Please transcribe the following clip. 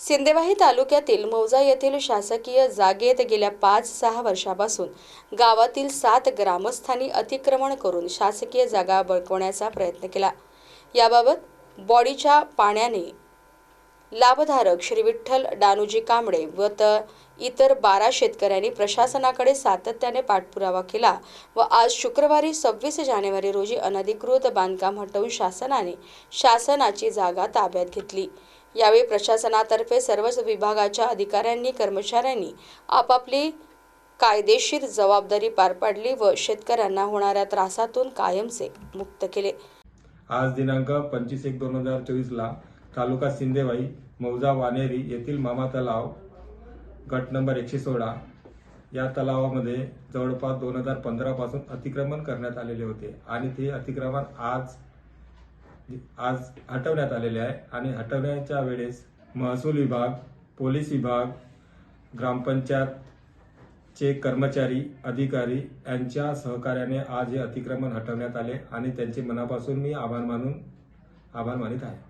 सिंदेवाही तालुक्यातील मौजा येथील शासकीय जागेत गेल्या पाच सहा वर्षापासून गावातील सात ग्रामस्थांनी अतिक्रमण करून शासकीय जागा बळकवण्याचा प्रयत्न केला. याबाबत बॉडीच्या पाण्याने लाभधारक श्री विठ्ठल डानुजी कांबळे व त इतर बारा शेतकऱ्यांनी प्रशासनाकडे सातत्याने पाठपुरावा केला व आज शुक्रवारी सव्वीस जानेवारी रोजी अनधिकृत बांधकाम हटवून शासनाने शासनाची जागा ताब्यात घेतली. यावेळी प्रशासनातर्फे सर्वच विभागाच्या अधिकाऱ्यांनी कर्मचाऱ्यांनी आपापली कायदेशीर जबाबदारी पार पाडली व शेतकऱ्यांना होणाऱ्या त्रासातून कायमचे मुक्त केले. आज दिनांक पंचवीस एक दोन हजार चोवीसला तालुका सिंदेवाई मौजा वानेरी येथील मामा तलाव गट नंबर एकशे सोळा या तलावामध्ये जवळपास दोन हजार पंधरापासून अतिक्रमण करण्यात आलेले होते आणि ते अतिक्रमण आज आज हटवण्यात आलेले आहे. आणि हटवण्याच्या वेळेस महसूल विभाग पोलीस विभाग ग्रामपंचायतचे कर्मचारी अधिकारी यांच्या सहकार्याने आज हे अतिक्रमण हटवण्यात आले. आणि त्यांचे मनापासून मी आभार मानून आभार मानित आहे.